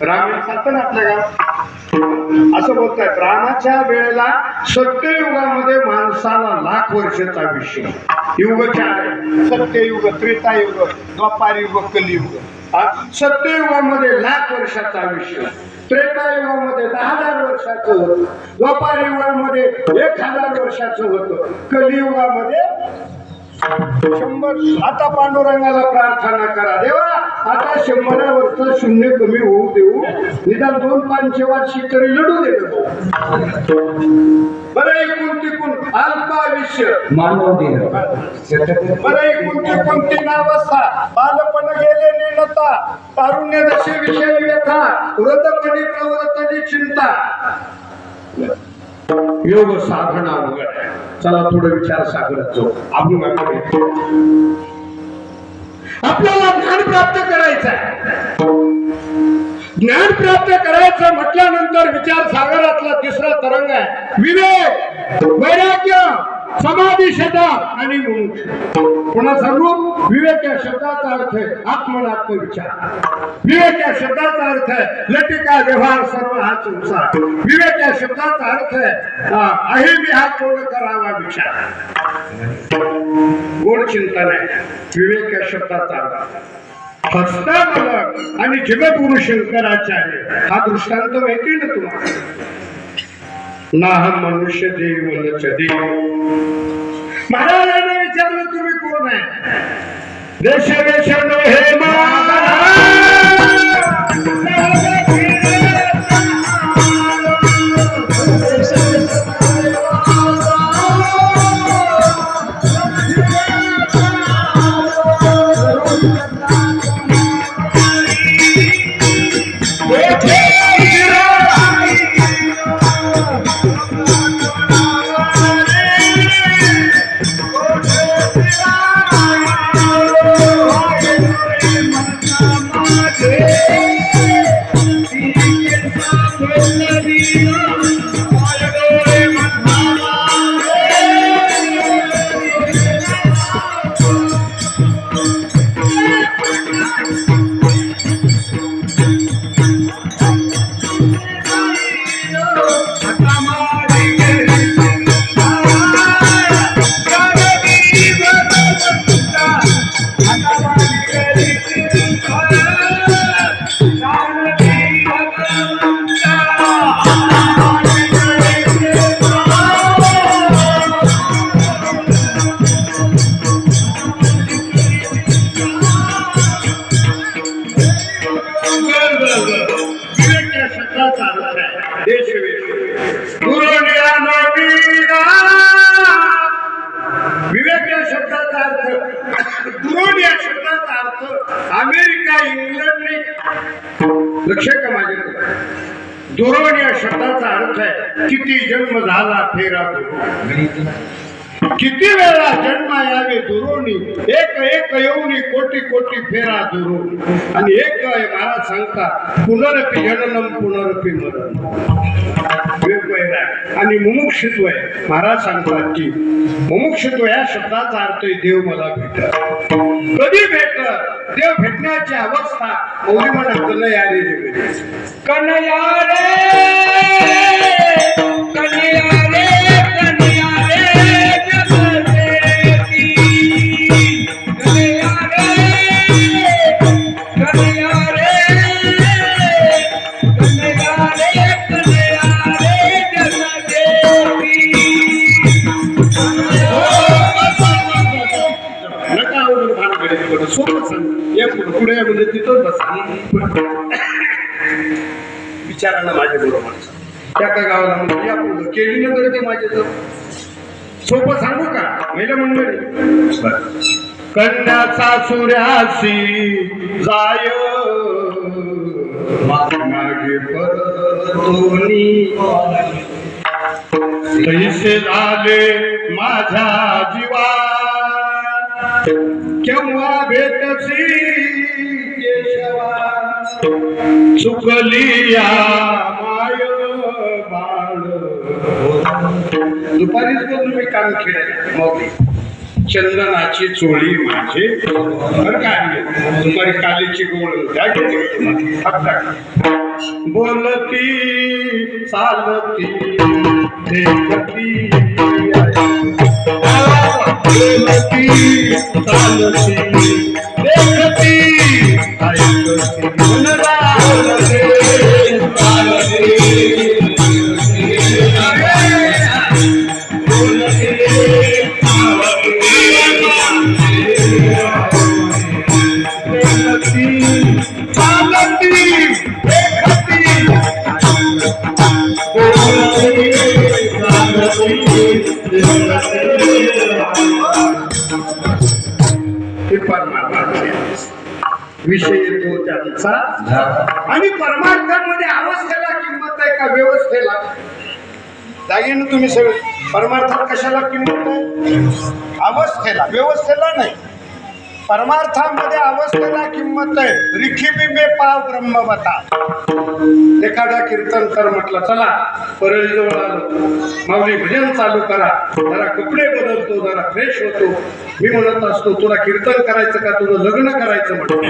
रामायण सांगतं ना आपल्या गावात असं बोलताय रामाच्या वेळेला सत्ययुगामध्ये माणसाला लाख वर्षाचा आयुष्य युग चार सत्ययुग त्रेतायुग द्वापारयुग कलियुग. सत्ययुगामध्ये लाख वर्षाचं आयुष्य त्रेतायुगामध्ये दहा हजार वर्षाचं होतं. द्वापार युगामध्ये एक हजार वर्षाचं होतं. कलियुगामध्ये शंभर आता पांडुरंगाला प्रार्थना करा. देवा आता शंभरा वर्ष शून्य कमी होऊ देऊ. निदान दोन पाचशे वर्षी तरी लढू दे. बरं एकूण तिकून अल्पायुष्य मानव दिन बरं एकूण तिकून तीन अवस्था. बालपण गेले नेनता तारुण्य दशे विषय व्यथा. वृद्धपणी प्रवृत्तनी चिंता. योग साधना वगैरे. चला थोडं विचार सागरत जाऊ. अभंगाकडे आपल्याला ज्ञान प्राप्त करायचं ज्ञान प्राप्त करायचं म्हटल्यानंतर विचार सागरातला तिसरा तरंग आहे. विवेक वैराग्य समाधी शब्दा आणि पुन्हा सांगू विवेक या शब्दाचा अर्थ आहे आत्मनात्म विचार. विवेक या शब्दाचा अर्थ आहे लटिका व्यवहार सर्व हा संसार. विवेक या शब्दाचा अर्थ आहे आ, आहे मी हा पूर्ण करावा विचार. गोड चिंतन आहे. विवेक या शब्दाचा हस्ता हस्तामलक आणि जगद्गुरु शंकराचार्य हा दृष्टांत माहिती ना तुम्हाला? नाहम मनुष्य देव नच देव महाराजांना विचारलं तुम्ही कोण आहे? देश देश हे विवेक लक्ष आहे का या शब्दाचा अर्थ आहे किती जन्म झाला फेरा किती वेळा जन्म यावे दुरोणी एक एक येऊनी कोटी कोटी फेरा दुरोणी. आणि एक महाराज सांगता पुनरपी जननम पुनरपी मरण. आहे. आणि मुमुक्षित्व आहे. महाराज सांगतात की मुमुक्षित्व या शब्दाचा अर्थ देव मला भेट कधी भेट देव भेटण्याची अवस्था मौली म्हणा कन्हैया रे जगदीश. रे कन्हैया विचारानं माझ्या बरोबर त्या काय गावाला म्हणजे आपण केली नगर तरी ते माझ्या सोपं सांगू का? मेल्या मंडळी. कन्याचा सूर्यासी जाय. मागे परतोनी तैसे झाले माझ्या जीवा केव्हा भेटसी चुकलिया माय बाळ. दुपारीच पण तुम्ही काम खेळ मौली. चंदनाची चोळी माझे. बरं काय दुपारी कालीची गोळ काय बोलती चालती देखती बोलती चालती देख ऐकती मनरावते, हे परमात्मा विषय येतो त्यांचा. आणि परमार्थामध्ये अवस्थेला किंमत आहे का व्यवस्थेला? जागे ना तुम्ही सगळे. परमार्थात कशाला किंमत आहे? अवस्थेला व्यवस्थेला नाही. परमार्थामध्ये अवस्थेला किंमत आहे. रिखी मे पाव ब्रह्मवता. एखादा कीर्तन कर म्हटलं चला परळी जवळ आलो. माऊली भजन चालू करा. जरा कपडे बदलतो जरा फ्रेश होतो. मी म्हणत असतो तुला कीर्तन करायचं का? तुझं लग्न करायचं म्हणतो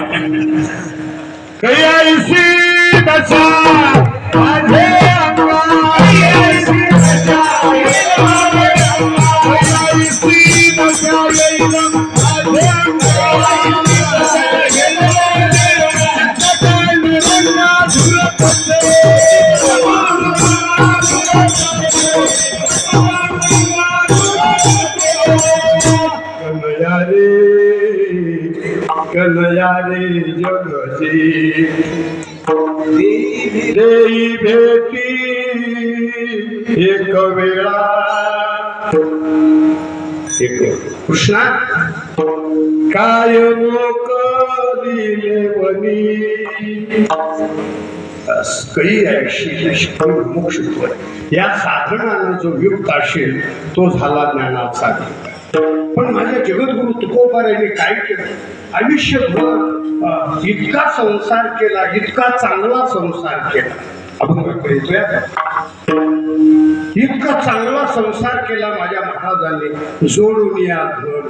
कृष्णा काय लोक दिले वनी या साधनानं जो युक्त असेल तो झाला ज्ञानाचा पण माझ्या जगद्गुरु तुकोबार यांनी काय केलं? आयुष्यभर इतका संसार केला इतका चांगला संसार केला. आपण येतोय इतका चांगला संसार केला माझ्या महाराजांनी जोडून या घर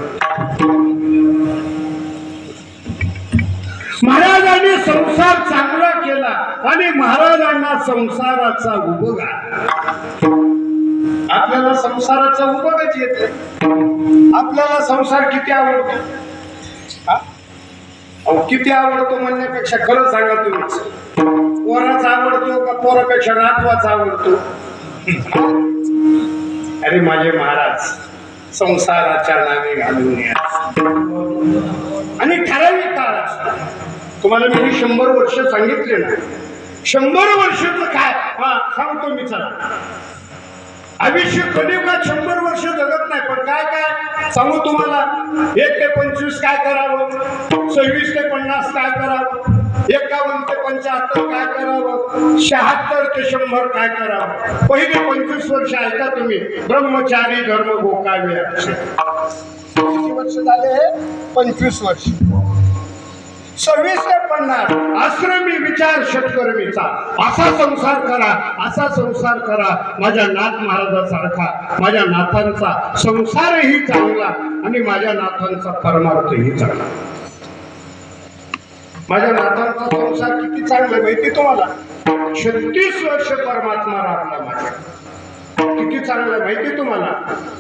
महाराजांनी संसार चांगला केला आणि महाराजांना संसाराचा उभग आपल्याला संसाराचा उभगच येत आपल्याला संसार किती आवडतो? किती आवडतो म्हणण्यापेक्षा खरं सांगा तुम्ही. पोराचा आवडतो का पोरापेक्षा नातवाचा आवडतो? अरे माझे महाराज संसाराच्या नावे घालून या. आणि ठराविक काळ तुम्हाला मी शंभर वर्ष सांगितले ना शंभर वर्षाचं काय? हा सांगतो मी चला. आयुष्य कलियुगात शंभर वर्ष जगत नाही पण काय काय? सांगू तुम्हाला एक ते पंचवीस काय करावं? सव्वीस ते पन्नास काय करावं? एकावन्न ते पंच्याहत्तर काय करावं? शहात्तर ते शंभर काय करावं? पहिले पंचवीस वर्ष ऐका तुम्ही. ब्रह्मचारी धर्म गोकावे किती वर्ष झाले? पंचवीस वर्ष. सव्वीस ते पन्नास. आश्रमी विचार षटकर्मीचा असा संसार करा असा संसार करा. माझ्या नाथ महाराजासारखा माझ्या नाथांचा संसारही चांगला आणि माझ्या नाथांचा परमार्थही चांगला. माझ्या नाथांचा संसार किती चांगला आहे माहिती तुम्हाला? छत्तीस वर्ष परमात्मा राखला माझ्या. किती चांगलं आहे माहिती तुम्हाला?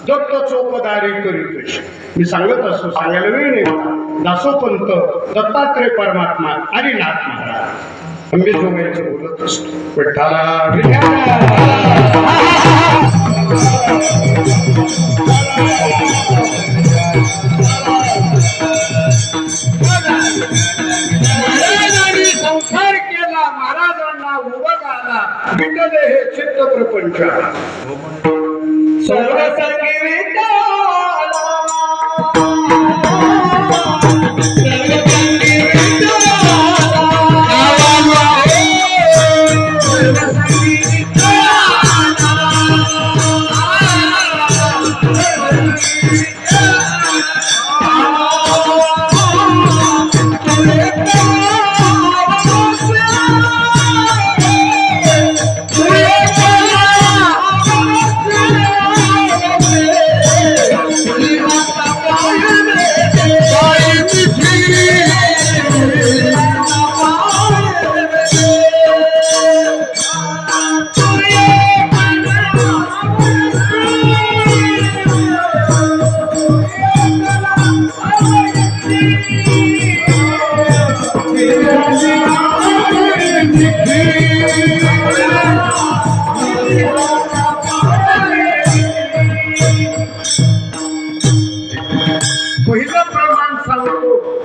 दत्त चोपदारी करीत मी सांगत असतो सांगायला वेळ नाही दासोपंत दत्तात्रय परमात्मा आणि नाथ महाराज अंबेजोगाईचं बोलत असतो. विठ्ठला